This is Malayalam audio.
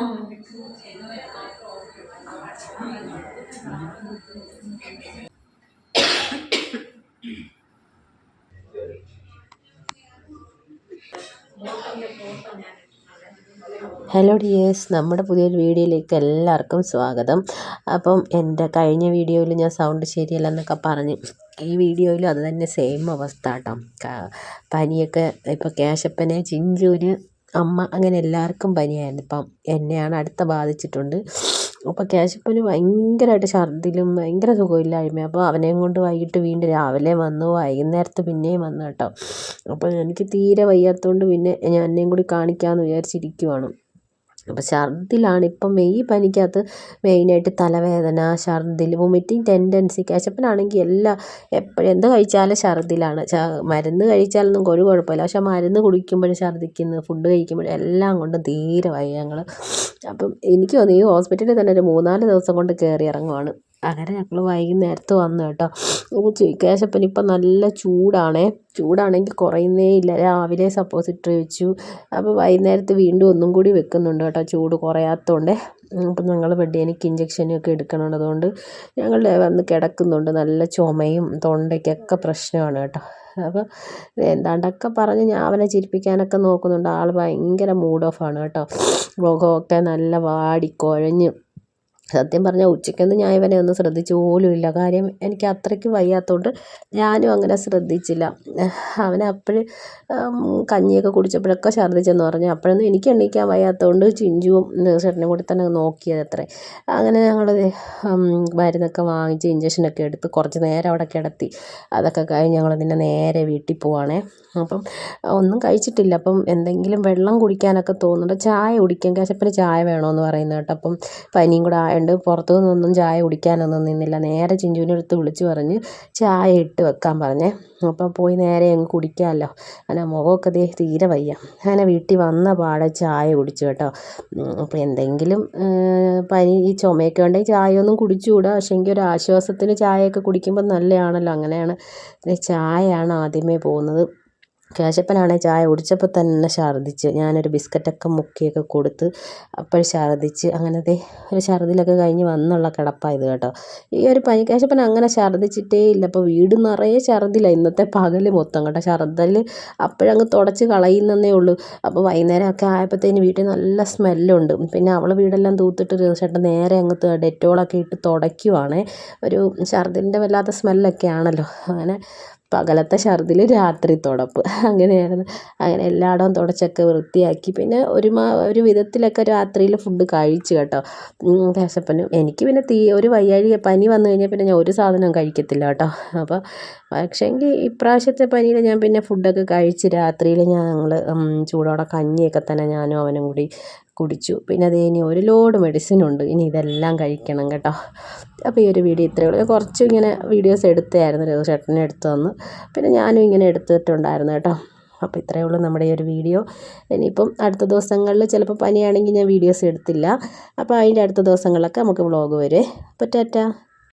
ഹലോ ഡിയേഴ്സ് നമ്മുടെ പുതിയൊരു വീഡിയോയിലേക്ക് എല്ലാവർക്കും സ്വാഗതം. അപ്പം എന്റെ കഴിഞ്ഞ വീഡിയോയിൽ ഞാൻ സൗണ്ട് ശരിയല്ല എന്നൊക്കെ പറഞ്ഞ് ഈ വീഡിയോയിലും അത് തന്നെ സെയിം അവസ്ഥ കേട്ടോ. പനിയൊക്കെ ഇപ്പോൾ കേശപ്പനെ ചിഞ്ചുവിന് അമ്മ അങ്ങനെ എല്ലാവർക്കും പനിയായിരുന്നു. ഇപ്പം എന്നെയാണ് അടുത്ത ബാധിച്ചിട്ടുണ്ട്. അപ്പോൾ കേശപ്പന് ഭയങ്കരമായിട്ട് ഛർദിലും ഭയങ്കര സുഖമില്ലായ്മ അപ്പോൾ അവനെയും കൊണ്ട് വൈകിട്ട് വീണ്ടും രാവിലെ വന്നു. വൈകുന്നേരത്ത് പിന്നെയും വന്നു കേട്ടോ. അപ്പോൾ എനിക്ക് തീരെ വയ്യാത്തതുകൊണ്ട് പിന്നെ ഞാൻ എന്നെയും കൂടി കാണിക്കാമെന്ന് വിചാരിച്ചിരിക്കുവാണ്. അപ്പോൾ ഛർദ്ദിലാണ് ഇപ്പം ഈ പനിക്കകത്ത് മെയിനായിട്ട് തലവേദന ഛർദ്ദിൽ വൊമിറ്റിംഗ് ടെൻഡൻസി കാശപ്പനാണെങ്കിൽ എല്ലാ എപ്പോഴും എന്ത് കഴിച്ചാലും ഛർദ്ദിലാണ് മരുന്ന് കഴിച്ചാലൊന്നും ഒരു കുഴപ്പമില്ല. പക്ഷെ മരുന്ന് കുടിക്കുമ്പോഴും ഛർദ്ദിക്കുന്നു ഫുഡ് കഴിക്കുമ്പോഴും എല്ലാം കൊണ്ടും തീരെ വയ്യ ഞങ്ങൾ അപ്പം എനിക്ക് തോന്നുന്നു ഈ ഹോസ്പിറ്റലിൽ തന്നെ ഒരു മൂന്നാൽ ദിവസം കൊണ്ട് കയറി ഇറങ്ങുവാണ്. അങ്ങനെ ഞങ്ങൾ വൈകുന്നേരത്ത് വന്നു കേട്ടോ. കേശപ്പന് ഇപ്പം നല്ല ചൂടാണേ. ചൂടാണെങ്കിൽ കുറയുന്നേ ഇല്ല. രാവിലെ സപ്പോസിറ്ററി വെച്ചു. അപ്പോൾ വൈകുന്നേരത്ത് വീണ്ടും ഒന്നും കൂടി വെക്കുന്നുണ്ട് കേട്ടോ ചൂട് കുറയാത്തതുകൊണ്ട് അപ്പം ഞങ്ങൾ എനിക്ക് ഇഞ്ചക്ഷനും ഒക്കെ എടുക്കണം അതുകൊണ്ട് ഞങ്ങൾ വന്ന് കിടക്കുന്നുണ്ട്. നല്ല ചുമയും തൊണ്ടയ്ക്കൊക്കെ പ്രശ്നമാണ് കേട്ടോ. അപ്പോൾ എന്താണ്ടൊക്കെ പറഞ്ഞ് ഞാൻ അവനെ ചിരിപ്പിക്കാനൊക്കെ നോക്കുന്നുണ്ട്. ആൾ ഭയങ്കര മൂഡ് ഓഫാണ് കേട്ടോ. മുഖമൊക്കെ നല്ല വാടി കുഴഞ്ഞ്. സത്യം പറഞ്ഞാൽ ഉച്ചയ്ക്കൊന്നും ഞാൻ ഇവനെ ഒന്നും ശ്രദ്ധിച്ചു ഇല്ല. കാര്യം എനിക്ക് അത്രയ്ക്ക് വയ്യാത്തതുകൊണ്ട് ഞാനും അങ്ങനെ ശ്രദ്ധിച്ചില്ല. അവൻ അപ്പോഴ് കഞ്ഞിയൊക്കെ കുടിച്ചപ്പോഴൊക്കെ ഛർദ്ദിച്ചെന്ന് പറഞ്ഞു. അപ്പോഴൊന്നും എനിക്ക് എണീക്കാൻ വയ്യാത്തതുകൊണ്ട് ചിഞ്ചുവും ചേട്ടനും കൂടി തന്നെ നോക്കിയത് അത്രേ. അങ്ങനെ ഞങ്ങൾ മരുന്നൊക്കെ വാങ്ങിച്ച് ഇഞ്ചക്ഷനൊക്കെ എടുത്ത് കുറച്ച് നേരം അവിടെ കിടത്തി. അതൊക്കെ കഴിഞ്ഞ് ഞങ്ങൾ പിന്നെ നേരെ വീട്ടിൽ പോവാണേ. അപ്പം ഒന്നും കഴിച്ചിട്ടില്ല. അപ്പം എന്തെങ്കിലും വെള്ളം കുടിക്കാനൊക്കെ തോന്നുന്നുണ്ട്. ചായ കുടിക്കാൻ കാശപ്പിന് ചായ വേണമെന്ന് പറയുന്നത് കേട്ടോ. അപ്പം പനിയും കൂടെ ആയതുകൊണ്ട് പുറത്തു നിന്നൊന്നും ചായ കുടിക്കാനൊന്നും നിന്നില്ല. നേരെ ചിഞ്ചുവിന്റെ അടുത്ത് വിളിച്ച് പറഞ്ഞ് ചായ ഇട്ട് വെക്കാൻ പറഞ്ഞേ. അപ്പോൾ പോയി നേരെ അങ്ങ് കുടിക്കാമല്ലോ. അങ്ങനെ മുഖമൊക്കെ ദേ തീരെ വയ്യ. അങ്ങനെ വീട്ടിൽ വന്ന പാടെ ചായ കുടിച്ചു കേട്ടോ. അപ്പോൾ എന്തെങ്കിലും പനി ഈ ചുമയൊക്കെ ഉണ്ടെങ്കിൽ ചായ ഒന്നും കുടിച്ചുകൂടാ. പക്ഷേ എങ്കിൽ ഒരു ആശ്വാസത്തിന് ചായയൊക്കെ കുടിക്കുമ്പോൾ നല്ലതാണല്ലോ. അങ്ങനെയാണ് ചായയാണ് ആദ്യമേ പോകുന്നത്. കേശപ്പനാണെങ്കിൽ ചായ കുടിച്ചപ്പോൾ തന്നെ ഛർദ്ദിച്ച്. ഞാനൊരു ബിസ്ക്കറ്റൊക്കെ മുക്കിയൊക്കെ കൊടുത്ത് അപ്പോൾ ഛർദ്ദിച്ച്. അങ്ങനത്തെ ഒരു ഛർദ്ദിലൊക്കെ കഴിഞ്ഞ് വന്നുള്ള കിടപ്പായത് കേട്ടോ. ഈ ഒരു പനി കാശപ്പൻ അങ്ങനെ ഛർദ്ദിച്ചിട്ടേ ഇല്ല. അപ്പോൾ വീട് നിറയെ ഛർദ്ദിലാണ് ഇന്നത്തെ പകൽ മൊത്തം കേട്ടോ. ഛർദ്ദൽ അപ്പോഴങ്ങ് തുടച്ച് കളയുന്നതേ ഉള്ളൂ. അപ്പോൾ വൈകുന്നേരമൊക്കെ ആയപ്പോഴത്തേന് വീട്ടിൽ നല്ല സ്മെല്ലുണ്ട്. പിന്നെ അവൾ വീടെല്ലാം തൂത്തിട്ട് ചേട്ടൻ നേരെ അങ്ങ് ഡെറ്റോളൊക്കെ ഇട്ട് തുടയ്ക്കുവാണേ. ഒരു ഛർദ്ദിന്റെ വല്ലാത്ത സ്മെല്ലൊക്കെ ആണല്ലോ അങ്ങനെ പകലത്തെ ഛർദിൽ രാത്രി തുടപ്പ് അങ്ങനെയായിരുന്നു. അങ്ങനെ എല്ലായിടവും തുടച്ചൊക്കെ വൃത്തിയാക്കി. പിന്നെ ഒരു മാ ഒരു വിധത്തിലൊക്കെ രാത്രിയിൽ ഫുഡ് കഴിച്ചു കേട്ടോ. കേശപ്പനും. എനിക്ക് പിന്നെ തീ ഒരു വയ്യാഴിക പനി വന്നു കഴിഞ്ഞാൽ പിന്നെ ഞാൻ ഒരു സാധനവും കഴിക്കത്തില്ല കേട്ടോ. അപ്പോൾ പക്ഷേങ്കിൽ ഇപ്രാവശ്യത്തെ പനിയിൽ ഞാൻ പിന്നെ ഫുഡൊക്കെ കഴിച്ച് രാത്രിയിൽ ഞങ്ങൾ ചൂടോടെ കഞ്ഞിയൊക്കെ തന്നെ ഞാനും അവനും കൂടി കുടിച്ചു. പിന്നെ അത് ഇനി ഒരു ലോഡ് മെഡിസിൻ ഉണ്ട്. ഇനി ഇതെല്ലാം കഴിക്കണം കേട്ടോ. അപ്പോൾ ഈ ഒരു വീഡിയോ ഇത്രയേ ഉള്ളൂ. കുറച്ച് ഇങ്ങനെ വീഡിയോസ് എടുത്തായിരുന്നു രഘു ചേട്ടനെ എടുത്തു തന്ന്. പിന്നെ ഞാനും ഇങ്ങനെ എടുത്തിട്ടുണ്ടായിരുന്നു കേട്ടോ. അപ്പോൾ ഇത്രയേ ഉള്ളൂ നമ്മുടെ ഈ ഒരു വീഡിയോ ഇനിയിപ്പം അടുത്ത ദിവസങ്ങളിൽ ചിലപ്പോൾ പനിയാണെങ്കിൽ ഞാൻ വീഡിയോസ് എടുത്തില്ല. അപ്പോൾ അതിന്റെ അടുത്ത ദിവസങ്ങളിലൊക്കെ നമുക്ക് വ്ളോഗ് വരെ. അപ്പോൾ ടാറ്റ.